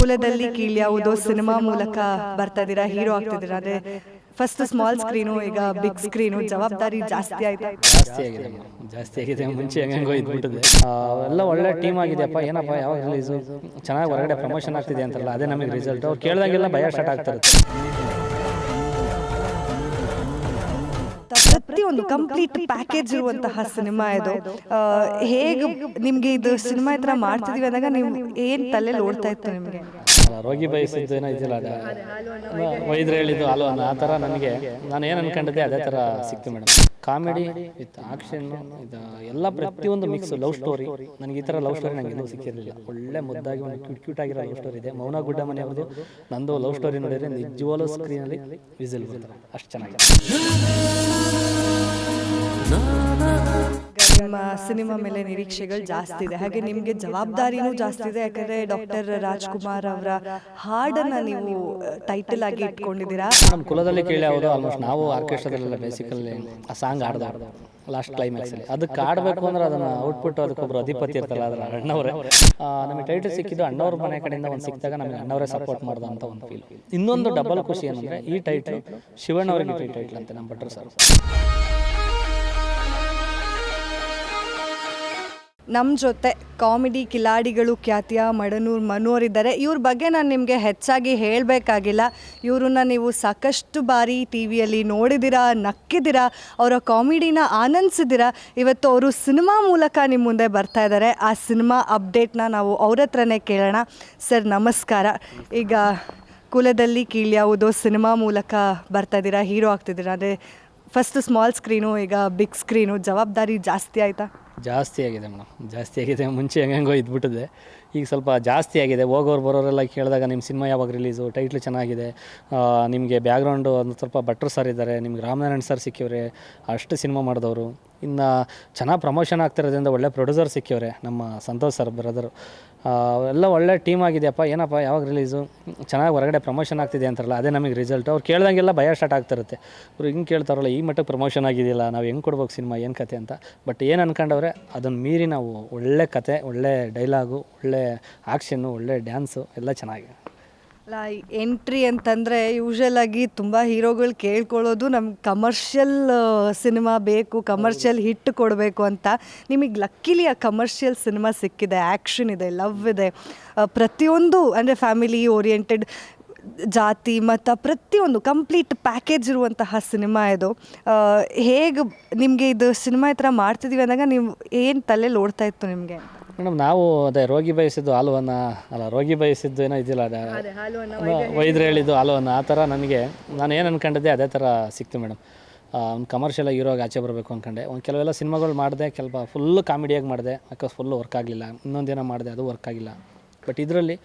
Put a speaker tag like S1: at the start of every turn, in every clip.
S1: ಕುಲದಲ್ಲಿ ಕೀಳ್ಯಾವುದೋ ಸಿನಿಮಾ ಮೂಲಕ ಬರ್ತಾ ಇದ್ದೀರಾ ಹೀರೋ ಆಗ್ತಿದ್ದೀರಾ ಅದೇ ಫಸ್ಟ್ ಸ್ಮಾಲ್ ಸ್ಕ್ರೀನು ಈಗ ಬಿಗ್ ಸ್ಕ್ರೀನು ಜವಾಬ್ದಾರಿ ಜಾಸ್ತಿ ಆಯ್ತು?
S2: ಜಾಸ್ತಿ ಆಗಿದೆ ಜಾಸ್ತಿ ಆಗಿದೆ. ಮುಂಚೆ ಹೆಂಗೋ ಇದ್ಬಿಟ್ಟಿದೆ ಆ, ಎಲ್ಲ ಒಳ್ಳೆ ಟೀಮ್ ಆಗಿದೆಯಪ್ಪ ಏನಪ್ಪ ಯಾವಾಗ ರಿಲೀಸು ಚೆನ್ನಾಗಿ ಹೊರಗಡೆ ಪ್ರಮೋಷನ್ ಆಗ್ತಿದೆ ಅಂತಲ್ಲ ಅದೇ ನಮಗೆ ರಿಸಲ್ಟ್ ಅವ್ರು ಕೇಳಿದಾಗೆಲ್ಲ ಭಯ ಸ್ಟಾರ್ಟ್ ಆಗ್ತಿರುತ್ತೆ
S1: ಪ್ರತಿಯೊಂದು ಕಂಪ್ಲೀಟ್ ಪ್ಯಾಕೇಜ್ ಇರುವಂತಹ ಸಿನಿಮಾ ಇದು. ಹೇಗೆ ನಿಮ್ಗೆ ಇದು ಸಿನಿಮಾ ಇದ್ರ ಮಾಡ್ತಿದೀವಿ ಅಂದಾಗ ನೀವು ಏನ್ ತಲೆಯಲ್ಲಿ ಓಡ್ತಾ ಇತ್ತು ನಿಮ್ಗೆ?
S2: ಅಲ್ಲ, ರೋಗಿ ಬಯಸಿದ್ದು ಏನೋ ಇದಿಲ್ಲ ಅದ ವೈದ್ಯರು ಹೇಳಿದ್ದು ಅಲ್ವ? ಆ ಥರ ನನಗೆ ನಾನು ಏನು ಅನ್ಕೊಂಡಿದ್ದೆ ಅದೇ ಥರ ಸಿಕ್ತು ಮೇಡಮ್. ಕಾಮಿಡಿ ವಿತ್ ಆಕ್ಷನ್ ಇದು ಎಲ್ಲ ಪ್ರತಿಯೊಂದು ಮಿಕ್ಸ್ ಲವ್ ಸ್ಟೋರಿ ನನಗೆ ಈ ಥರ ಲವ್ ಸ್ಟೋರಿ ನನಗೆ ಇನ್ನೂ ಸಿಕ್ಕಿರಲಿಲ್ಲ. ಒಳ್ಳೆ ಮುದ್ದಾಗಿ ಒಂದು ಕ್ಯೂಟ್ ಕ್ಯೂಟ್ ಆಗಿರೋ ಲವ್ ಸ್ಟೋರಿ ಇದೆ. ಮೌನ ಗುಡ್ಡ ಮನೆಯವ್ರದ್ದು ನಂದು ಲವ್ ಸ್ಟೋರಿ ನೋಡಿದರೆ ನಿಜವಾಗ್ಲೂ ಸ್ಕ್ರೀನಲ್ಲಿ ವಿಸಿಲ್ ಬರ್ತಾರೆ ಅಷ್ಟು ಚೆನ್ನಾಗಿದೆ.
S1: ನಿಮ್ಮ ಸಿನಿಮಾ ಮೇಲೆ ನಿರೀಕ್ಷೆಗಳು ಜಾಸ್ತಿ ಇದೆ. ಹಾಗೆ ನಿಮಗೆ ಜವಾಬ್ದಾರಿನೂ ಜಾಸ್ತಿ ಇದೆ. ಯಾಕಂದ್ರೆ ಡಾಕ್ಟರ್ ರಾಜ್ಕುಮಾರ್ ಅವರ ಹಾಡನ್ನ ನೀವು ಟೈಟಲ್ ಆಗಿ ಇಟ್ಕೊಂಡಿದ್ದೀರಾ?
S2: ನಮ್ಮ ಕುಲದಲ್ಲಿ ಕೇಳಿ ಹೌದು ಆಲ್ಮೋಸ್ಟ್ ನಾವು ಆರ್ಕೆಸ್ಟ್ರಾದಲ್ಲೆಲ್ಲ ಬೇಸಿಕಲ್ಲಿ ಆ ಸಾಂಗ್ ಹಾಡ್ದು ಲಾಸ್ಟ್ ಕ್ಲೈಮ್ಯಾಕ್ಸಲ್ಲಿ ಅದಕ್ಕೆ ಆಡಬೇಕು ಅಂದ್ರೆ ಅದನ್ನ ಔಟ್ಪುಟ್ ಅದಕ್ಕೊಬ್ರು ಅಧಿಪತಿ ಇರ್ತಲ್ಲ ಅದರ ಅಣ್ಣವರೇ. ನಮಗೆ ಟೈಟಲ್ ಸಿಕ್ಕಿದ್ದು ಅಣ್ಣವ್ರ ಮನೆ ಕಡೆಯಿಂದ ಒಂದು ಸಿಕ್ಕಿದಾಗ ನಮಗೆ ಅಣ್ಣವರೇ ಸಪೋರ್ಟ್ ಮಾಡ್ದ ಅಂತ ಒಂದು ಫೀಲ್ ಇನ್ನೊಂದು ಡಬಲ್ ಖುಷಿ ಏನಂದ್ರೆ ಈ ಟೈಟಲ್ ಶಿವಣ್ಣವ್ರಿಗೆ ಟೈಟಲ್ ಅಂತೆ, ನಮ್ಮ ಭಟ್ರು ಸರ್
S1: ನಮ್ಮ ಜೊತೆ ಕಾಮಿಡಿ ಕಿಲಾಡಿಗಳು ಖ್ಯಾತಿಯ ಮಡನೂರ್ ಮನೋರ್ ಇದ್ದಾರೆ. ಇವ್ರ ಬಗ್ಗೆ ನಾನು ನಿಮಗೆ ಹೆಚ್ಚಾಗಿ ಹೇಳಬೇಕಾಗಿಲ್ಲ. ಇವ್ರನ್ನ ನೀವು ಸಾಕಷ್ಟು ಬಾರಿ ಟಿ ವಿಯಲ್ಲಿ ನೋಡಿದಿರಾ ನಕ್ಕಿದ್ದೀರಾ ಅವರ ಕಾಮಿಡಿನ ಆನಂದಿಸಿದಿರ. ಇವತ್ತು ಅವರು ಸಿನಿಮಾ ಮೂಲಕ ನಿಮ್ಮ ಮುಂದೆ ಬರ್ತಾ ಇದ್ದಾರೆ ಆ ಸಿನಿಮಾ ಅಪ್ಡೇಟ್ನ ನಾವು ಅವ್ರ ಹತ್ರನೇ ಕೇಳೋಣ. ಸರ್, ನಮಸ್ಕಾರ. ಈಗ ಕುಲದಲ್ಲಿ ಕೀಳ್ಯಾವುದೋ ಸಿನಿಮಾ ಮೂಲಕ ಬರ್ತಾ ಇದ್ದೀರಾ, ಹೀರೋ ಆಗ್ತಿದ್ದೀರಾ ಅದೇ ಫಸ್ಟ್ ಸ್ಮಾಲ್ ಸ್ಕ್ರೀನು ಈಗ ಬಿಗ್ ಸ್ಕ್ರೀನು ಜವಾಬ್ದಾರಿ ಜಾಸ್ತಿ ಆಯಿತಾ?
S2: ಜಾಸ್ತಿ ಆಗಿದೆ ಮೇಡಮ್. ಜಾಸ್ತಿ ಆಗಿದೆ, ಮುಂಚೆ ಹೆಂಗೋ ಇದ್ಬಿಟ್ಟಿದೆ. ಈಗ ಸ್ವಲ್ಪ ಜಾಸ್ತಿ ಆಗಿದೆ. ಹೋಗೋರು ಬರೋರೆಲ್ಲ ಕೇಳಿದಾಗ ನಿಮ್ಮ ಸಿನಿಮಾ ಯಾವಾಗ ರಿಲೀಸು ಟೈಟ್ಲು ಚೆನ್ನಾಗಿದೆ. ನಿಮಗೆ ಬ್ಯಾಗ್ರೌಂಡು ಒಂದು ಸ್ವಲ್ಪ ಭಟ್ರು ಸರ್ ಇದ್ದಾರೆ. ನಿಮ್ಗೆ ರಾಮನಾರಾಯಣ್ ಸರ್ ಸಿಕ್ಕಿವ್ರೆ. ಅಷ್ಟು ಸಿನಿಮಾ ಮಾಡಿದವರು. ಇನ್ನು ಚೆನ್ನಾಗಿ ಪ್ರಮೋಷನ್ ಆಗ್ತಿರೋದ್ರಿಂದ ಒಳ್ಳೆ ಪ್ರೊಡ್ಯೂಸರ್ ಸಿಕ್ಕಿವ್ರೆ, ನಮ್ಮ ಸಂತೋಷ್ ಸರ್ ಬ್ರದರು ಎಲ್ಲ ಒಳ್ಳೆ ಟೀಮ್ ಆಗಿದೆಯಪ್ಪ, ಏನಪ್ಪ ಯಾವಾಗ ರಿಲೀಸು ಚೆನ್ನಾಗಿ ಹೊರಗಡೆ ಪ್ರಮೋಷನ್ ಆಗ್ತಿದೆ ಅಂತಾರಲ್ಲ, ಅದೇ ನಮಗೆ ರಿಸಲ್ಟ್ ಅವ್ರು ಕೇಳ್ದಂಗೆಲ್ಲ ಭಯ ಸ್ಟಾರ್ಟ್ ಆಗ್ತಿರುತ್ತೆ. ಅವ್ರು ಹಿಂಗೆ ಕೇಳ್ತಾರಲ್ಲ, ಈ ಮಟ್ಟಕ್ಕೆ ಪ್ರಮೋಷನ್ ಆಗಿದೆಯಲ್ಲ, ನಾವು ಹೆಂಗೆ ಕೊಡ್ಬೇಕು ಸಿನಿಮಾ ಏನು ಕತೆ ಅಂತ. ಬಟ್ ಏನು ಅನ್ಕೊಂಡವ್ರೆ ಅದನ್ನು ಮೀರಿ ನಾವು ಒಳ್ಳೆ ಕತೆ, ಒಳ್ಳೆ ಡೈಲಾಗು ಒಳ್ಳೆ ಆ್ಯಕ್ಷನ್ನು ಒಳ್ಳೆ ಡ್ಯಾನ್ಸು ಎಲ್ಲ ಚೆನ್ನಾಗಿದೆ
S1: ಅಲ್ಲ ಎಂಟ್ರಿ ಅಂತಂದರೆ ಯೂಶಲ್ ಆಗಿ ತುಂಬ ಹೀರೋಗಳು ಕೇಳ್ಕೊಳ್ಳೋದು ನಮ್ಗೆ ಕಮರ್ಷಿಯಲ್ ಸಿನಿಮಾ ಬೇಕು ಕಮರ್ಷಿಯಲ್ ಹಿಟ್ ಕೊಡಬೇಕು ಅಂತ. ನಿಮಗೆ ಲಕ್ಕಿಲಿ ಆ ಕಮರ್ಷಿಯಲ್ ಸಿನಿಮಾ ಸಿಕ್ಕಿದೆ ಆ್ಯಕ್ಷನ್ ಇದೆ ಲವ್ ಇದೆ. ಪ್ರತಿಯೊಂದು ಅಂದರೆ ಫ್ಯಾಮಿಲಿ ಓರಿಯೆಂಟೆಡ್ ಜಾತಿ ಮತ ಪ್ರತಿಯೊಂದು ಕಂಪ್ಲೀಟ್ ಪ್ಯಾಕೇಜ್ ಇರುವಂತಹ ಸಿನಿಮಾ ಇದು. ಹೇಗೆ ನಿಮಗೆ ಇದು ಸಿನಿಮಾ ಈ ಥರ ಮಾಡ್ತಿದ್ದೀವಿ ಅಂದಾಗ ನೀವು ಏನು ತಲೆಯಲ್ಲಿ ಓಡ್ತಾ ಇತ್ತು ನಿಮಗೆ
S2: ಮೇಡಮ್ ನಾವು ಅದೇ ರೋಗಿ ಬಯಸಿದ್ದು ಹಾಲುವನ್ನ ಅಲ್ಲ ರೋಗಿ ಬಯಸಿದ್ದು ಏನೋ ಇದಿಲ್ಲ ಅದು ವೈದ್ಯರು ಹೇಳಿದ್ದು ಹಾಲುವನ್ನ ಆ ಥರ ನನಗೆ ನಾನು ಏನು ಅನ್ಕೊಂಡಿದ್ದೆ ಅದೇ ಥರ ಸಿಕ್ತು ಮೇಡಮ್. ಒಂದು ಕಮರ್ಷಿಯಲ್ ಹೀರೋಗೆ ಆಚೆ ಬರಬೇಕು ಅಂದ್ಕೊಂಡೆ ಒಂದು ಕೆಲವೆಲ್ಲ ಸಿನಿಮಾಗಳು ಮಾಡಿದೆ ಕೆಲವು ಫುಲ್ಲು ಕಾಮಿಡಿಯಾಗಿ ಮಾಡಿದೆ ಯಾಕೆ ಫುಲ್ಲು ವರ್ಕ್ ಆಗಲಿಲ್ಲ. ಇನ್ನೊಂದೇನೋ ಮಾಡಿದೆ ಅದು ವರ್ಕ್ ಆಗಿಲ್ಲ. ಬಟ್ ಇದರಲ್ಲಿ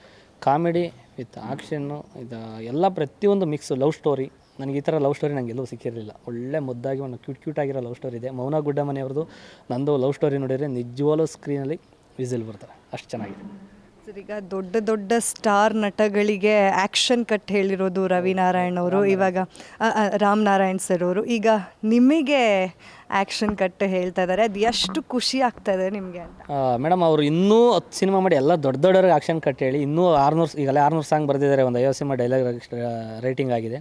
S2: ಕಾಮಿಡಿ ವಿತ್ ಆಕ್ಷನ್ನು ಇದು ಎಲ್ಲ ಪ್ರತಿಯೊಂದು ಮಿಕ್ಸ್ ಲವ್ ಸ್ಟೋರಿ ನನಗೆ ಈ ಥರ ಲವ್ ಸ್ಟೋರಿ ನನಗೆ ಎಲ್ಲೂ ಸಿಕ್ಕಿರಲಿಲ್ಲ. ಒಳ್ಳೆ ಮುದ್ದಾಗಿ ಒಂದು ಕ್ಯೂಟ್ ಕ್ಯೂಟ್ ಆಗಿರೋ ಲವ್ ಸ್ಟೋರಿ ಇದೆ. ಮೌನ ಗುಡ್ಡ ಮನೆಯವ್ರದ್ದು ನಂದು ಲವ್ ಸ್ಟೋರಿ ನೋಡಿದರೆ ನಿಜವಾಗ್ಲೂ ಸ್ಕ್ರೀನಲ್ಲಿ ವಿಸಿಲ್ ಬರ್ತಾರೆ. ಅಷ್ಟು ಚೆನ್ನಾಗಿದೆ.
S1: ಸರ್ ಈಗ ದೊಡ್ಡ ದೊಡ್ಡ ಸ್ಟಾರ್ ನಟಗಳಿಗೆ ಆ್ಯಕ್ಷನ್ ಕಟ್ ಹೇಳಿರೋದು ರವಿನಾರಾಯಣ್ ಅವರು ಇವಾಗ ರಾಮ್ ನಾರಾಯಣ್ ಸರ್ ಅವರು. ಈಗ ನಿಮಗೆ ಆ್ಯಕ್ಷನ್ ಕಟ್ ಹೇಳ್ತಾ ಇದ್ದಾರೆ ಅದು ಎಷ್ಟು ಖುಷಿ ಆಗ್ತಾ ಇದೆ ನಿಮಗೆ ಅಂತ.
S2: ಮೇಡಮ್, ಅವರು ಇನ್ನೂ ಹತ್ತು ಸಿನಿಮಾ ಮಾಡಿ ಎಲ್ಲ ದೊಡ್ಡ ದೊಡ್ಡವ್ರಿಗೆ ಆಕ್ಷನ್ ಕಟ್ ಹೇಳಿ ಇನ್ನೂ ಆರ್ನೂರು ಈಗಲೇ ಆರ್ನೂರು ಸಾಂಗ್ ಬರೆದಿದ್ದಾರೆ. ಒಂದು ಐವತ್ತು ಸಿನಿಮಾ ಡೈಲಾಗ್ ರೈಟಿಂಗ್ ಆಗಿದೆ.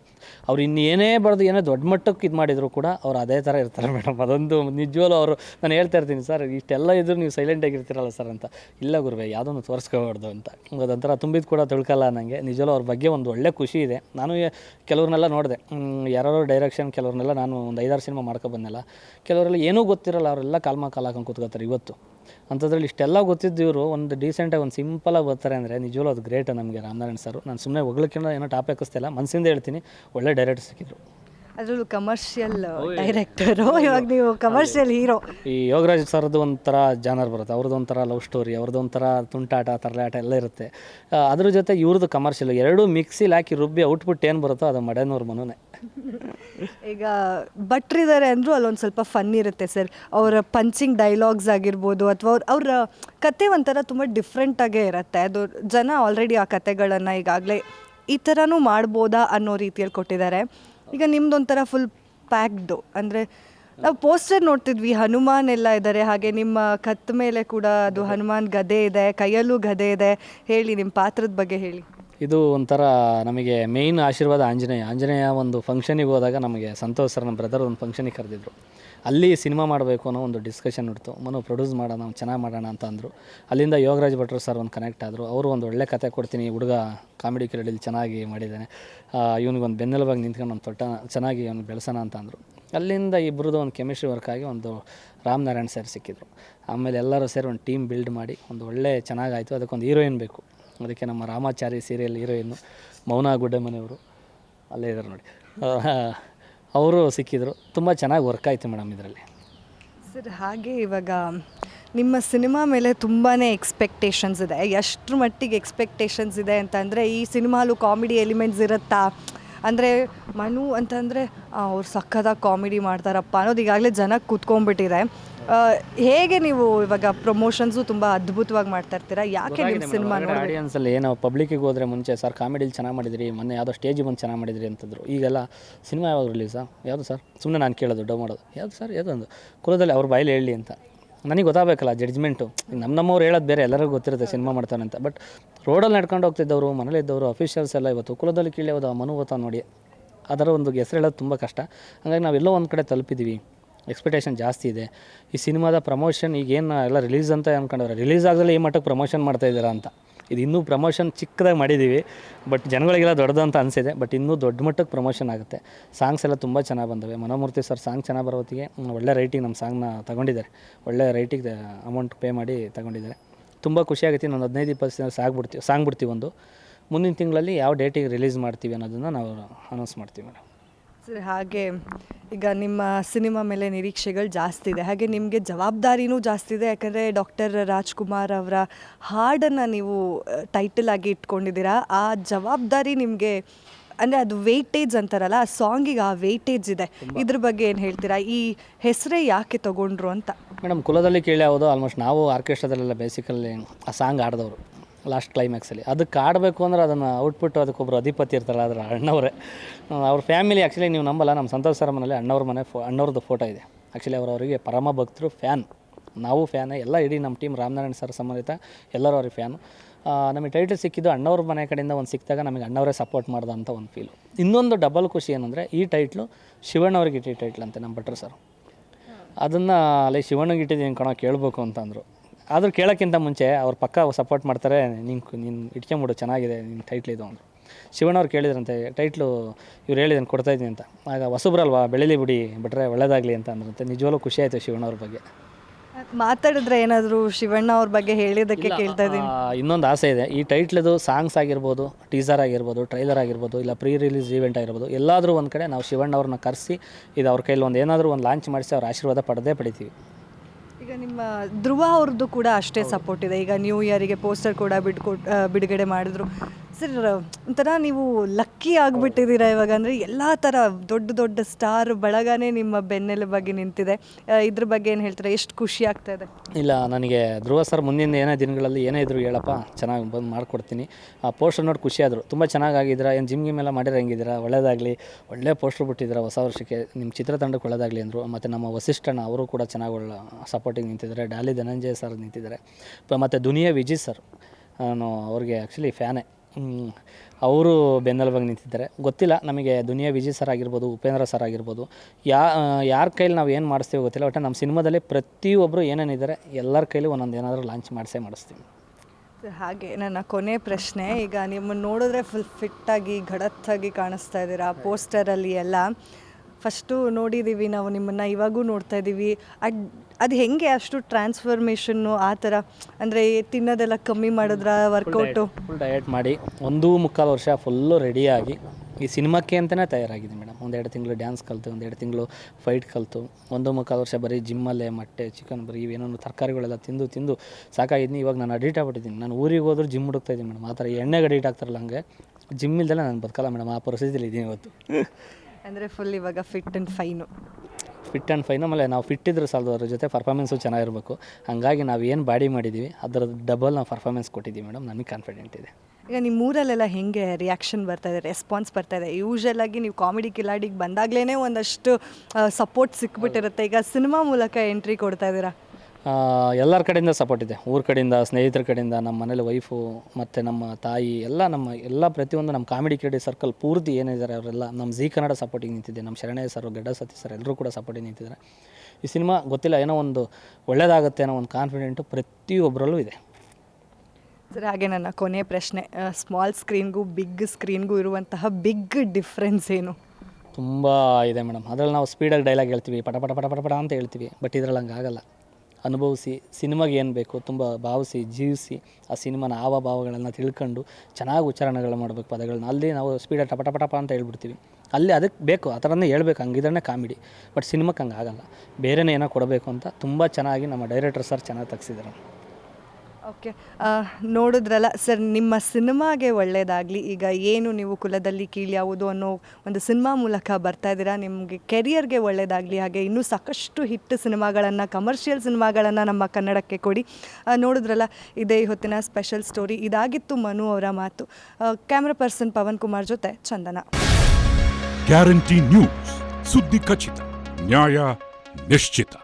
S2: ಅವ್ರು ಇನ್ನು ಏನೇ ಬರೆದು ಏನೇ ದೊಡ್ಡ ಮಟ್ಟಕ್ಕೆ ಇದು ಮಾಡಿದ್ರು ಕೂಡ ಅವ್ರು ಅದೇ ಥರ ಇರ್ತಾರೆ ಮೇಡಮ್. ಅದೊಂದು ನಿಜವಲ್ಲೂ ಅವರು ನಾನು ಹೇಳ್ತಾ ಇರ್ತೀನಿ, ಸರ್, ಇಷ್ಟೆಲ್ಲ ಇದ್ರು ನೀವು ಸೈಲೆಂಟಾಗಿ ಇರ್ತೀರಲ್ಲ ಸರ್ ಅಂತ. ಇಲ್ಲ ಗುರುವೆ, ಯಾವುದನ್ನು ತೋರಿಸ್ಕೋಬಾರ್ದು ಅಂತ. ಅದೊಂಥರ ತುಂಬಿದ ಕೂಡ ತಿಳ್ಕಲ್ಲ ನನಗೆ ನಿಜವಲ್ಲೂ ಅವ್ರ ಬಗ್ಗೆ ಒಂದು ಒಳ್ಳೆ ಖುಷಿ ಇದೆ. ನಾನು ಕೆಲವ್ರನ್ನೆಲ್ಲ ನೋಡಿದೆ. ಯಾರೋ ಡೈರೆಕ್ಷನ್ ಕೆಲವ್ರನ್ನೆಲ್ಲ ನಾನು ಒಂದು ಐದಾರು ಸಿನಿಮಾ ಮಾಡ್ಕೊಬಂದೆಲ್ಲ ಕೆಲವರೆಲ್ಲ ಏನೂ ಗೊತ್ತಿರಲ್ಲ, ಅವರೆಲ್ಲ ಕಾಲ್ಮ ಕಾಲು ಹಾಕೊಂಡು ಕೂತ್ಕೋತಾರೆ ಇವತ್ತು. ಅಂಥದ್ರಲ್ಲಿ ಇಷ್ಟೆಲ್ಲ ಗೊತ್ತಿದ್ದು ಇವರು ಒಂದು ಡೀಸೆಂಟಾಗಿ ಒಂದು ಸಿಂಪಲಾಗಿ ಬರ್ತಾರೆ ಅಂದರೆ ನಿಜವಲ್ಲ ಅದು ಗ್ರೇಟ್ ನಮಗೆ ರಾಮನಾರಾಯಣ ಸರ್ ನಾನು ಸುಮ್ಮನೆ ಹೊಗಳಕ್ಕಿಂತ ಏನೋ ಟಾಪ್ ಹಾಕಿಸ್ತಿಲ್ಲ ಮನಸ್ಸಿಂದ ಹೇಳ್ತೀನಿ, ಒಳ್ಳೆ ಡೈರೆಕ್ಟರ್ ಸಿಕ್ಕಿದ್ರು.
S1: ಅದರಲ್ಲೂ ಕಮರ್ಷಿಯಲ್ ಡೈರೆಕ್ಟರು ಇವಾಗ ನೀವು ಕಮರ್ಷಿಯಲ್ ಹೀರೋ
S2: ಈ ಯೋಗರಾಜ್ ಸರ್ದು ಒಂಥರ ಜಾನರ್ ಬರುತ್ತೆ. ಅವ್ರದ್ದು ಒಂಥರ ಲವ್ ಸ್ಟೋರಿ ಅವ್ರದ್ದು ಒಂಥರ ತುಂಟಾಟ ತರಲಾಟ ಎಲ್ಲ ಇರುತ್ತೆ. ಆ, ಅದ್ರ ಜೊತೆ ಇವ್ರದ್ದು ಕಮರ್ಷಿಯಲ್ ಎರಡೂ ಮಿಕ್ಸಿಲಿ ಹಾಕಿ ರುಬ್ಬಿ ಔಟ್ಪುಟ್ ಏನು ಬರುತ್ತೋ ಅದು ಮಡೆನೋರ್ ಮನುನೇ.
S1: ಈಗ ಭಟ್ರಿದ್ದಾರೆ ಅಂದರೂ ಅಲ್ಲೊಂದು ಸ್ವಲ್ಪ ಫನ್ ಇರುತ್ತೆ ಸರ್ ಅವರ ಪಂಚಿಂಗ್ ಡೈಲಾಗ್ಸ್ ಆಗಿರ್ಬೋದು ಅಥವಾ ಅವ್ರ ಅವರ ಕತೆ ಒಂಥರ ತುಂಬ ಡಿಫ್ರೆಂಟಾಗೇ ಇರುತ್ತೆ. ಅದು ಜನ ಆಲ್ರೆಡಿ ಆ ಕತೆಗಳನ್ನು ಈಗಾಗಲೇ ಈ ಥರನೂ ಮಾಡ್ಬೋದಾ ಅನ್ನೋ ರೀತಿಯಲ್ಲಿ ಕೊಟ್ಟಿದ್ದಾರೆ. ಈಗ ನಿಮ್ದೊಂಥರ ಫುಲ್ ಪ್ಯಾಕ್ಡು ಅಂದರೆ ನಾವು ಪೋಸ್ಟರ್ ನೋಡ್ತಿದ್ವಿ ಹನುಮಾನ್ ಎಲ್ಲ ಇದ್ದಾರೆ ಹಾಗೆ ನಿಮ್ಮ ಕತ್ತ ಮೇಲೆ ಕೂಡ ಅದು ಹನುಮಾನ್ ಗದೆ ಇದೆ ಕೈಯಲ್ಲೂ ಗದೆ ಇದೆ. ಹೇಳಿ ನಿಮ್ಮ ಪಾತ್ರದ ಬಗ್ಗೆ ಹೇಳಿ.
S2: ಇದು ಒಂಥರ ನಮಗೆ ಮೇಯ್ನ್ ಆಶೀರ್ವಾದ ಆಂಜನೇಯ. ಆಂಜನೇಯ ಒಂದು ಫಂಕ್ಷನಿಗೆ ಹೋದಾಗ ನಮಗೆ ಸಂತೋಷ್ ಸರ್ ನಮ್ಮ ಬ್ರದರ್ ಒಂದು ಫಂಕ್ಷನಿಗೆ ಕರೆದಿದ್ರು. ಅಲ್ಲಿ ಸಿನಿಮಾ ಮಾಡಬೇಕು ಅನ್ನೋ ಒಂದು ಡಿಸ್ಕಷನ್ ಇಡ್ತು. ಮನು ಪ್ರೊಡ್ಯೂಸ್ ಮಾಡೋಣ ಚೆನ್ನಾಗಿ ಮಾಡೋಣ ಅಂತ ಅಂದರು. ಅಲ್ಲಿಂದ ಯೋಗರಾಜ್ ಭಟ್ರು ಸರ್ ಒಂದು ಕನೆಕ್ಟ್ ಆದರು. ಅವರು ಒಂದು ಒಳ್ಳೆ ಕತೆ ಕೊಡ್ತೀನಿ, ಹುಡುಗ ಕಾಮಿಡಿ ಕಿರಡಿಲಿ ಚೆನ್ನಾಗಿ ಮಾಡಿದ್ದಾನೆ. ಇವನಿಗೊಂದು ಬೆನ್ನೆಲುಬಾಗಿ ನಿಂತ್ಕೊಂಡು ನಮ್ಮ ತೊಟ್ಟ, ಚೆನ್ನಾಗಿ ಅವ್ನು ಬೆಳೆಸೋಣ ಅಂತ ಅಂದರು. ಅಲ್ಲಿಂದ ಇಬ್ಬರದ್ದು ಒಂದು ಕೆಮಿಸ್ಟ್ರಿ ವರ್ಕ್ ಆಗಿ ಒಂದು ರಾಮನಾರಾಯಣ್ ಸರ್ ಸಿಕ್ಕಿದ್ರು. ಆಮೇಲೆ ಎಲ್ಲರೂ ಸೇರಿ ಒಂದು ಟೀಮ್ ಬಿಲ್ಡ್ ಮಾಡಿ, ಒಂದು ಒಳ್ಳೆ ಚೆನ್ನಾಗಾಯಿತು ಅದಕ್ಕೊಂದು ಹೀರೋಯಿನ್ ಬೇಕು. ಅದಕ್ಕೆ ನಮ್ಮ ರಾಮಾಚಾರಿ ಸೀರಿಯಲ್ ಹೀರೋಯಿನ್ನು ಮೌನ ಗುಡ್ಡೆಮನೆಯವರು ಅಲ್ಲೇ ಇದ್ದಾರೆ ನೋಡಿ. ಅವರು ಸಿಕ್ಕಿದ್ರು. ತುಂಬ ಚೆನ್ನಾಗಿ ವರ್ಕ್ ಆಯಿತು ಮೇಡಮ್ ಇದರಲ್ಲಿ.
S1: ಸರ್, ಹಾಗೆ ಇವಾಗ ನಿಮ್ಮ ಸಿನಿಮಾ ಮೇಲೆ ತುಂಬಾ ಎಕ್ಸ್ಪೆಕ್ಟೇಷನ್ಸ್ ಇದೆ. ಎಷ್ಟರ ಮಟ್ಟಿಗೆ ಎಕ್ಸ್ಪೆಕ್ಟೇಷನ್ಸ್ ಇದೆ ಅಂತಂದರೆ, ಈ ಸಿನಿಮಾಲು ಕಾಮಿಡಿ ಎಲಿಮೆಂಟ್ಸ್ ಇರುತ್ತಾ? ಅಂದರೆ ಮನು ಅಂತಂದರೆ ಅವ್ರು ಸಖತ್ತಾಗಿ ಕಾಮಿಡಿ ಮಾಡ್ತಾರಪ್ಪ ಅನ್ನೋದು ಈಗಾಗಲೇ ಜನಕ್ಕೆ ಕೂತ್ಕೊಂಡ್ಬಿಟ್ಟಿದೆ. ಹೇಗೆ ನೀವು ಇವಾಗ ಪ್ರಮೋಷನ್ಸು ತುಂಬ ಅದ್ಭುತವಾಗಿ ಮಾಡ್ತಾ ಇರ್ತೀರಾ? ಯಾಕೆ ನಿಮ್ಮ ಸಿನಿಮಾ ನೋಡಿ
S2: ಆಡಿಯನ್ಸಲ್ಲಿ ಏನೋ ಪಬ್ಲಿಕ್ಕಿಗೆ ಹೋದ್ರೆ ಮುಂಚೆ ಸರ್ ಕಾಮಿಡಿಲಿ ಚೆನ್ನಾಗಿ ಮಾಡಿದ್ರಿ ಮೊನ್ನೆ ಯಾವುದೋ ಸ್ಟೇಜಿಗೆ ಬಂದು ಚೆನ್ನಾಗಿ ಮಾಡಿದ್ರಿ ಅಂತಂದರು. ಈಗೆಲ್ಲ ಸಿನಿಮಾ ಯಾವಾಗ ರಿಲೀಸಾ ಯಾವುದು ಸರ್ ಸುಮ್ಮನೆ ನಾನು ಕೇಳೋದು ಡೌ ಮಾಡೋದು. ಯಾವುದು ಸರ್ ಯಾವುದೊಂದು ಕುಲದಲ್ಲಿ ಅವ್ರ ಬಾಯಲ್ಲಿ ಹೇಳಿ ಅಂತ. ನನಗೆ ಗೊತ್ತಾಗಬೇಕಲ್ಲ ಜಡ್ಜ್ಮೆಂಟು ನಮ್ಮ ನಮ್ಮವ್ರು ಹೇಳೋದು ಬೇರೆ ಎಲ್ಲರಿಗೂ ಗೊತ್ತಿರುತ್ತೆ ಸಿನಿಮಾ ಮಾಡ್ತಾನೆ ಅಂತ. ಬಟ್ ರೋಡಲ್ಲಿ ನಡ್ಕೊಂಡು ಹೋಗ್ತಿದ್ದವರು ಮನೇಲಿದ್ದವರು ಅಫಿಷಿಯಲ್ಸ್ ಎಲ್ಲ ಇವತ್ತು ಕುಲದಲ್ಲಿ ಕೀಳೋದು ಹೋದ ಮನು ನೋಡಿ. ಅದರ ಒಂದು ಹೆಸರು ಹೇಳೋದು ತುಂಬ ಕಷ್ಟ. ಹಾಗಾಗಿ ನಾವೆಲ್ಲೋ ಒಂದು ಕಡೆ ತಲುಪಿದ್ದೀವಿ ಎಕ್ಸ್ಪೆಕ್ಟೇಷನ್ ಜಾಸ್ತಿ ಇದೆ. ಈ ಸಿನಿಮಾದ ಪ್ರಮೋಷನ್ ಈಗೇನು ಎಲ್ಲ ರಿಲೀಸ್ ಅಂತ ಅಂದ್ಕೊಂಡವ್ರೆ ರಿಲೀಸ್ ಆಗದಲ್ಲಿ ಈ ಮಟ್ಟಕ್ಕೆ ಪ್ರಮೋಷನ್ ಮಾಡ್ತಾ ಇದ್ದೀರಾ ಅಂತ. ಇದು ಇನ್ನೂ ಪ್ರಮೋಷನ್ ಚಿಕ್ಕದಾಗಿ ಮಾಡಿದ್ದೀವಿ ಬಟ್ ಜನಗಳಿಗೆಲ್ಲ ದೊಡ್ಡದು ಅಂತ ಅನಿಸಿದೆ ಬಟ್ ಇನ್ನೂ ದೊಡ್ಡ ಮಟ್ಟಕ್ಕೆ ಪ್ರಮೋಷನ್ ಆಗುತ್ತೆ. ಸಾಂಗ್ಸ್ ಎಲ್ಲ ತುಂಬ ಚೆನ್ನಾಗಿ ಬಂದವೆ. ಮನೋಮೂರ್ತಿ ಸರ್ ಸಾಂಗ್ ಚೆನ್ನಾಗಿ ಬರೋತ್ತಿಗೆ ಒಳ್ಳೆ ರೈಟಿಂಗ್ ನಮ್ಮ ಸಾಂಗ್ನ ತಗೊಂಡಿದ್ದಾರೆ. ಒಳ್ಳೆ ರೈಟಿಂಗ್ ಅಮೌಂಟ್ ಪೇ ಮಾಡಿ ತಗೊಂಡಿದ್ದಾರೆ. ತುಂಬ ಖುಷಿಯಾಗುತ್ತೆ ನಾನು ಹದಿನೈದು, ಇಪ್ಪತ್ತು ದಿನ ಸಾಂಗ್ ಬಿಡ್ತೀವಿ ಸಾಂಗ್ ಬಿಡ್ತೀವಿ ಒಂದು. ಮುಂದಿನ ತಿಂಗಳಲ್ಲಿ ಯಾವ ಡೇಟಿಗೆ ರಿಲೀಸ್ ಮಾಡ್ತೀವಿ ಅನ್ನೋದನ್ನು ನಾವು ಅನೌನ್ಸ್ ಮಾಡ್ತೀವಿ ಮೇಡಮ್
S1: ಸರ್ ಹಾಗೆ ಈಗ ನಿಮ್ಮ ಸಿನಿಮಾ ಮೇಲೆ ನಿರೀಕ್ಷೆಗಳು ಜಾಸ್ತಿ ಇದೆ. ಹಾಗೆ ನಿಮಗೆ ಜವಾಬ್ದಾರಿನೂ ಜಾಸ್ತಿ ಇದೆ. ಯಾಕಂದರೆ ಡಾಕ್ಟರ್ ರಾಜ್ಕುಮಾರ್ ಅವರ ಹಾಡನ್ನು ನೀವು ಟೈಟಲ್ ಆಗಿ ಇಟ್ಕೊಂಡಿದ್ದೀರಾ. ಆ ಜವಾಬ್ದಾರಿ ನಿಮಗೆ ಅಂದರೆ ಅದು ವೆಯ್ಟೇಜ್ ಅಂತಾರಲ್ಲ ಆ ಸಾಂಗಿಗೆ ಆ ವೆಯ್ಟೇಜ್ ಇದೆ. ಇದ್ರ ಬಗ್ಗೆ ಏನು ಹೇಳ್ತೀರಾ? ಈ ಹೆಸರೇ ಯಾಕೆ ತಗೊಂಡ್ರು ಅಂತ?
S2: ಮೇಡಮ್ ಕುಲದಲ್ಲಿ ಕೇಳಿ ಹೌದು ಆಲ್ಮೋಸ್ಟ್ ನಾವು ಆರ್ಕೆಸ್ಟ್ರಾದಲ್ಲೆಲ್ಲ ಬೇಸಿಕಲ್ಲಿ ಆ ಸಾಂಗ್ ಆಡಿದವರು ಲಾಸ್ಟ್ ಕ್ಲೈಮ್ಯಾಕ್ಸಲ್ಲಿ ಅದಕ್ಕೆ ಆಡಬೇಕು ಅಂದ್ರೆ ಅದನ್ನು ಔಟ್ಪುಟ್ ಅದಕ್ಕೊಬ್ಬರು ಅಧಿಪತಿ ಇರ್ತಾರೆ ಅದರ ಅಣ್ಣವರೇ. ಅವ್ರ ಫ್ಯಾಮಿಲಿ ಆ್ಯಕ್ಚುಲಿ ನೀವು ನಂಬಲ್ಲ ನಮ್ಮ ಸಂತೋಷ್ ಸರ್ ಮನೇಲಿ ಅಣ್ಣವ್ರ ಮನೆ ಫೋ ಅಣ್ಣವ್ರದ್ದು ಫೋಟೋ ಇದೆ. ಆ್ಯಕ್ಚುಲಿ ಅವರು ಅವರಿಗೆ ಪರಮ ಭಕ್ತರು ಫ್ಯಾನ್ ನಾವು ಫ್ಯಾನ್ ಎಲ್ಲ ಇಡೀ ನಮ್ಮ ಟೀಮ್ ರಾಮನಾರಾಯಣ ಸರ್ ಸಂಬಂಧಿತ ಎಲ್ಲರೂ ಅವ್ರಿಗೆ ಫ್ಯಾನು ನಮಗೆ ಟೈಟಲ್ ಸಿಕ್ಕಿದ್ದು ಅಣ್ಣವ್ರ ಮನೆ ಕಡೆಯಿಂದ ಒಂದು ಸಿಕ್ಕಿದಾಗ ನಮಗೆ ಅಣ್ಣವರೇ ಸಪೋರ್ಟ್ ಮಾಡ್ದ ಅಂತ ಒಂದು ಫೀಲು ಇನ್ನೊಂದು ಡಬಲ್ ಖುಷಿ ಏನಂದರೆ, ಈ ಟೈಟ್ಲು ಶಿವಣ್ಣವ್ರಿಗೆ ಇಟ್ಟಿ ಟೈಟ್ಲ್ ಅಂತೆ, ನಮ್ಮ ಭಟ್ರು ಸರ್ ಅದನ್ನು ಅಲ್ಲಿ ಶಿವಣ್ಣಗೆ ಇಟ್ಟಿದ್ದೀನಿ ಕಣೋ, ಕೇಳಬೇಕು ಅಂತಂದರು. ಆದರೂ ಕೇಳೋಕ್ಕಿಂತ ಮುಂಚೆ ಅವ್ರು ಪಕ್ಕ ಸಪೋರ್ಟ್ ಮಾಡ್ತಾರೆ ನಿಂಗೆ ನೀನು ಇಟ್ಕೊಂಬಿಡು ಚೆನ್ನಾಗಿದೆ ನಿನ್ನ ಟೈಟ್ಲ್ ಇದು ಅಂದರು. ಶಿವಣ್ಣವ್ರು ಕೇಳಿದ್ರಂತೆ ಟೈಟ್ಲು ಇವ್ರು ಹೇಳಿದ್ದಾನೆ ಕೊಡ್ತಾಯಿದ್ದೀನಿ ಅಂತ. ಆಗ ಹೊಸಬ್ರಲ್ವಾ ಬೆಳೀಲಿ ಬಿಡಿ ಬಿಟ್ರೆ ಒಳ್ಳೇದಾಗಲಿ ಅಂತ ಅಂದ್ರಂತೆ. ನಿಜವಾಗ್ಲೂ ಖುಷಿ ಆಯಿತು ಶಿವಣ್ಣವ್ರ ಬಗ್ಗೆ.
S1: ಮಾತಾಡಿದ್ರೆ ಏನಾದರೂ ಶಿವಣ್ಣ ಅವ್ರ ಬಗ್ಗೆ ಹೇಳಿದ್ದಕ್ಕೆ ಕೇಳ್ತಾ ಇದ್ದೀನಿ.
S2: ಇನ್ನೊಂದು ಆಸೆ ಇದೆ. ಈ ಟೈಟ್ಲದು ಸಾಂಗ್ಸ್ ಆಗಿರ್ಬೋದು ಟೀಸರ್ ಆಗಿರ್ಬೋದು ಟ್ರೈಲರ್ ಆಗಿರ್ಬೋದು ಇಲ್ಲ ಪ್ರೀ ರಿಲೀಸ್ ಈವೆಂಟ್ ಆಗಿರ್ಬೋದು ಎಲ್ಲಾದರೂ ಒಂದು ಕಡೆ ನಾವು ಶಿವಣ್ಣ ಅವ್ರನ್ನ ಕರೆಸಿ ಇದು ಅವ್ರ ಕೈಲಿ ಒಂದು ಏನಾದರೂ ಒಂದು ಲಾಂಚ್ ಮಾಡಿಸಿ ಅವ್ರ ಆಶೀರ್ವಾದ ಪಡೆದೇ ಪಡಿತೀವಿ.
S1: ಈಗ ನಿಮ್ಮ ಧ್ರುವ ಅವ್ರದ್ದು ಕೂಡ ಅಷ್ಟೇ ಸಪೋರ್ಟ್ ಇದೆ. ಈಗ ನ್ಯೂ ಇಯರಿಗೆ ಪೋಸ್ಟರ್ ಕೂಡ ಬಿಡ್ಕೊಟ್ ಬಿಡುಗಡೆ ಮಾಡಿದ್ರು. ಸರ್ ಒಂಥರ ನೀವು ಲಕ್ಕಿ ಆಗಿಬಿಟ್ಟಿದ್ದೀರಾ ಇವಾಗ? ಅಂದರೆ ಎಲ್ಲ ಥರ ದೊಡ್ಡ ದೊಡ್ಡ ಸ್ಟಾರ್ ಬಳಗನೇ ನಿಮ್ಮ ಬೆನ್ನೆಲುಬಾಗಿ ನಿಂತಿದೆ. ಇದ್ರ ಬಗ್ಗೆ ಏನು ಹೇಳ್ತಾರೆ? ಎಷ್ಟು ಖುಷಿ ಆಗ್ತಾ ಇದೆ?
S2: ಇಲ್ಲ, ನನಗೆ ಧ್ರುವ ಸರ್ ಮುಂದಿನ ಏನೇ ದಿನಗಳಲ್ಲಿ ಏನೇ ಇದ್ರು ಹೇಳಪ್ಪ, ಚೆನ್ನಾಗಿ ಬಂದು ಮಾಡಿಕೊಡ್ತೀನಿ. ಆ ಪೋಸ್ಟರ್ ನೋಡಿ ಖುಷಿಯಾದರು ತುಂಬ ಚೆನ್ನಾಗಿದ್ದೀರಾ ಏನು ಜಿಮ್ ಗಿಮ್ ಎಲ್ಲ ಮಾಡಿರೋ ಹೆಂಗಿದ್ದೀರಾ? ಒಳ್ಳೇದಾಗಲಿ. ಒಳ್ಳೆ ಪೋಸ್ಟರ್ ಬಿಟ್ಟಿದ್ದೀರಾ ಹೊಸ ವರ್ಷಕ್ಕೆ? ನಿಮ್ಮ ಚಿತ್ರತಂಡಕ್ಕೆ ಒಳ್ಳೇದಾಗಲಿ ಅಂದರು. ಮತ್ತು ನಮ್ಮ ವಸಿಷ್ಠಣ್ಣ ಅವರು ಕೂಡ ಚೆನ್ನಾಗಿ ಒಳ್ಳೆ ಸಪೋರ್ಟಿಗೆ ನಿಂತಿದ್ದಾರೆ. ಡಾಲಿ ಧನಂಜಯ ಸರ್ ನಿಂತಿದ್ದಾರೆ. ಮತ್ತು ದುನಿಯಾ ವಿಜಯ್ ಸರ್ ನಾನು ಅವ್ರಿಗೆ ಆ್ಯಕ್ಚುಲಿ ಫ್ಯಾನೇ ಅವರು ಬೆನ್ನೆಲುಬಾಗಿ ನಿಂತಿದ್ದಾರೆ. ಗೊತ್ತಿಲ್ಲ, ನಮಗೆ ದುನಿಯಾ ವಿಜಯ್ ಸರ್ ಆಗಿರ್ಬೋದು, ಉಪೇಂದ್ರ ಸರ್ ಆಗಿರ್ಬೋದು, ಯಾ ಯಾರ ಕೈಲಿ ನಾವು ಏನು ಮಾಡಿಸ್ತೀವಿ ಗೊತ್ತಿಲ್ಲ ಒಟ್ಟು ನಮ್ಮ ಸಿನಿಮಾದಲ್ಲಿ ಪ್ರತಿಯೊಬ್ಬರು ಏನೇನಿದ್ದಾರೆ ಎಲ್ಲರ ಕೈಲಿ ಒಂದೊಂದು ಏನಾದರೂ ಲಾಂಚ್ ಮಾಡಿಸೇ ಮಾಡಿಸ್ತೀವಿ.
S1: ಹಾಗೆ ನನ್ನ ಕೊನೆ ಪ್ರಶ್ನೆ, ಈಗ ನಿಮ್ಮನ್ನು ನೋಡಿದ್ರೆ ಫುಲ್ ಫಿಟ್ಟಾಗಿ ಗಡತ್ತಾಗಿ ಕಾಣಿಸ್ತಾ ಇದ್ದೀರಾ ಪೋಸ್ಟರಲ್ಲಿ ಎಲ್ಲ. ಫಸ್ಟು ನೋಡಿದ್ದೀವಿ ನಾವು ನಿಮ್ಮನ್ನು ಇವಾಗೂ ನೋಡ್ತಾ ಇದ್ದೀವಿ ಅಡ್ ಅದು ಹೆಂಗೆ ಅಷ್ಟು ಟ್ರಾನ್ಸ್ಫಾರ್ಮೇಷನ್ನು ಆ ಥರ ಅಂದರೆ ತಿನ್ನೋದೆಲ್ಲ ಕಮ್ಮಿ ಮಾಡಿದ್ರ ವರ್ಕೌಟು
S2: ಫುಲ್ ಡಯಟ್ ಮಾಡಿ ಒಂದು ಮುಕ್ಕಾಲು ವರ್ಷ ಫುಲ್ಲು ರೆಡಿಯಾಗಿ ಈ ಸಿನಿಮಾಕ್ಕೆ ಅಂತಲೇ ತಯಾರಾಗಿದೆ ಮೇಡಮ್ ಒಂದೆರಡು ತಿಂಗಳು ಡ್ಯಾನ್ಸ್ ಕಲಿತು ಒಂದೆರಡು ತಿಂಗಳು ಫೈಟ್ ಕಲಿತು ಒಂದು ಮುಕ್ಕಾಲು ವರ್ಷ ಬರೀ ಜಿಮ್ಮಲ್ಲೇ ಮೊಟ್ಟೆ ಚಿಕನ್ ಬರೀ ಇವೇನೋ ತರಕಾರಿಗಳೆಲ್ಲ ತಿಂದು ತಿಂದು ಸಾಕಾಗಿದ್ದೀನಿ. ಇವಾಗ ನಾನು ಅಡಿಟ್ ಆಗ್ಬಿಟ್ಟಿದ್ದೀನಿ. ನಾನು ಊರಿಗೆ ಹೋದ್ರೂ ಜಿಮ್ ಹುಡುಕ್ತಾ ಇದ್ದೀನಿ ಮೇಡಮ್ ಆ ಥರ ಎಣ್ಣೆಗೆ ಅಡಿಟ್ ಆಗ್ತಾರಲ್ಲ ಹಂಗೆ ಜಿಮ್ ಇಲ್ದಲ್ಲ ನಾನು ಬದುಕಲ್ಲ ಮೇಡಮ್ ಆ ಪರಿಸ್ಥಿತಿಯಲ್ಲಿ ಇದ್ದೀನಿ ಇವತ್ತು.
S1: ಅಂದರೆ ಫುಲ್ ಇವಾಗ fit and fine
S2: fit and fine ಆಮೇಲೆ ನಾವು ಫಿಟ್ ಇದ್ರೆ ಸಾಲದು ಅದ್ರ ಜೊತೆ ಪರ್ಫಾರ್ಮೆನ್ಸು ಚೆನ್ನಾಗಿರ್ಬೇಕು. ಹಾಗಾಗಿ ನಾವು ಏನು ಬಾಡಿ ಮಾಡಿದ್ದೀವಿ ಅದರ ಡಬಲ್ ನಾವು ಪರ್ಫಾರ್ಮೆನ್ಸ್ ಕೊಟ್ಟಿದ್ದೀವಿ ಮೇಡಮ್ ನನಗೆ ಕಾನ್ಫಿಡೆಂಟ್ ಇದೆ.
S1: ಈಗ ನಿಮ್ಮ ಊರಲ್ಲೆಲ್ಲ ಹೆಂಗೆ ರಿಯಾಕ್ಷನ್ ಬರ್ತಾ ಇದೆ ರೆಸ್ಪಾನ್ಸ್ ಬರ್ತಾ ಇದೆ? ಯೂಶಲ್ ಆಗಿ ನೀವು ಕಾಮಿಡಿ ಕಿಲಾಡಿಗೆ ಬಂದಾಗಲೇ ಒಂದಷ್ಟು ಸಪೋರ್ಟ್ ಸಿಕ್ಬಿಟ್ಟಿರುತ್ತೆ. ಈಗ ಸಿನಿಮಾ ಮೂಲಕ ಎಂಟ್ರಿ ಕೊಡ್ತಾ ಇದ್ದೀರಾ?
S2: ಎಲ್ಲರ ಕಡೆಯಿಂದ ಸಪೋರ್ಟ್ ಇದೆ. ಊರ ಕಡೆಯಿಂದ ಸ್ನೇಹಿತರ ಕಡೆಯಿಂದ ನಮ್ಮ ಮನೇಲಿ ವೈಫು ಮತ್ತು ನಮ್ಮ ತಾಯಿ ಎಲ್ಲ ನಮ್ಮ ಎಲ್ಲ ಪ್ರತಿಯೊಂದು ನಮ್ಮ ಕಾಮಿಡಿ ಕ್ರೀಡೆ ಸರ್ಕಲ್ ಪೂರ್ತಿ ಏನಿದ್ದಾರೆ ಅವರೆಲ್ಲ ನಮ್ಮ ಜೀ ಕನ್ನಡ ಸಪೋರ್ಟಿಗೆ ನಿಂತಿದೆ ನಮ್ಮ ಶರಣಯ್ಯ ಸರ್ ಗಡ್ಡ ಸತೀಶ್ ಸರ್ ಎಲ್ಲರೂ ಕೂಡ ಸಪೋರ್ಟಿಗೆ ನಿಂತಿದ್ದಾರೆ. ಈ ಸಿನಿಮಾ ಗೊತ್ತಿಲ್ಲ ಏನೋ ಒಂದು ಒಳ್ಳೆಯದಾಗುತ್ತೆ ಅನ್ನೋ ಒಂದು ಕಾನ್ಫಿಡೆಂಟು ಪ್ರತಿಯೊಬ್ಬರಲ್ಲೂ ಇದೆ.
S1: ಸರ್ ಹಾಗೆ ನನ್ನ ಕೊನೆ ಪ್ರಶ್ನೆ ಸ್ಮಾಲ್ ಸ್ಕ್ರೀನ್ಗೂ ಬಿಗ್ ಸ್ಕ್ರೀನ್ಗೂ ಇರುವಂತಹ ಬಿಗ್ ಡಿಫ್ರೆನ್ಸ್ ಏನು?
S2: ತುಂಬ ಇದೆ ಮೇಡಮ್ ಅದರಲ್ಲಿ ನಾವು ಸ್ಪೀಡಾಗಿ ಡೈಲಾಗ್ ಹೇಳ್ತೀವಿ ಪಟ ಪಟ ಪಟ ಪಟ ಪಟ ಅಂತ ಹೇಳ್ತೀವಿ ಬಟ್ ಇದ್ರಲ್ಲಿ ಹಂಗಾಗಲ್ಲ. ಆಗಲ್ಲ ಅನುಭವಿಸಿ, ಸಿನಿಮಾಗೆ ಏನು ಬೇಕು ತುಂಬ ಭಾವಿಸಿ, ಜೀವಿಸಿ ಆ ಸಿನಿಮಾನ ಹಾವ ಭಾವಗಳನ್ನು ತಿಳ್ಕೊಂಡು ಚೆನ್ನಾಗಿ ಉಚ್ಚಾರಣೆಗಳು ಮಾಡಬೇಕು ಪದಗಳನ್ನ ಅಲ್ಲಿ ನಾವು ಸ್ಪೀಡಾಗಿ ಟಪ ಟಪ ಟಪ ಅಂತ ಹೇಳ್ಬಿಡ್ತೀವಿ. ಅಲ್ಲಿ ಅದಕ್ಕೆ ಬೇಕು, ಆ ಥರನೇ ಹೇಳ್ಬೇಕು ಹಂಗಿದ್ರೆ ಕಾಮಿಡಿ. ಬಟ್ ಸಿನಿಮಾಕ್ಕೆ ಹಂಗೆ ಆಗಲ್ಲ. ಬೇರೆನೇ ಏನೋ ಕೊಡಬೇಕು ಅಂತ ತುಂಬ ಚೆನ್ನಾಗಿ ನಮ್ಮ ಡೈರೆಕ್ಟರ್ ಸರ್ ಚೆನ್ನಾಗಿ ತೆಗ್ಸಿದ್ದಾರೆ.
S1: ಓಕೆ. ನೋಡಿದ್ರಲ್ಲ, ಸರ್, ನಿಮ್ಮ ಸಿನಿಮಾಗೆ ಒಳ್ಳೆಯದಾಗಲಿ ಈಗ ಏನು ನೀವು ಕುಲದಲ್ಲಿ ಕೀಳ್ಯಾವುದು ಅನ್ನೋ ಒಂದು ಸಿನಿಮಾ ಮೂಲಕ ಬರ್ತಾ ಇದ್ದೀರಾ, ನಿಮಗೆ ಕೆರಿಯರ್ಗೆ ಒಳ್ಳೆಯದಾಗಲಿ ಹಾಗೆ ಇನ್ನೂ ಸಾಕಷ್ಟು ಹಿಟ್ ಸಿನಿಮಾಗಳನ್ನು, ಕಮರ್ಷಿಯಲ್ ಸಿನಿಮಾಗಳನ್ನು ನಮ್ಮ ಕನ್ನಡಕ್ಕೆ ಕೊಡಿ. ನೋಡಿದ್ರಲ್ಲ, ಇದೇ ಹೊತ್ತಿನ ಸ್ಪೆಷಲ್ ಸ್ಟೋರಿ, ಇದಾಗಿತ್ತು ಮನು ಅವರ ಮಾತು. ಕ್ಯಾಮ್ರಾ ಪರ್ಸನ್ ಪವನ್ ಕುಮಾರ್ ಜೊತೆ ಚಂದನ.
S3: ಗ್ಯಾರಂಟಿ ನ್ಯೂಸ್, ಸುದ್ದಿ ಖಚಿತ, ನ್ಯಾಯ ನಿಶ್ಚಿತ.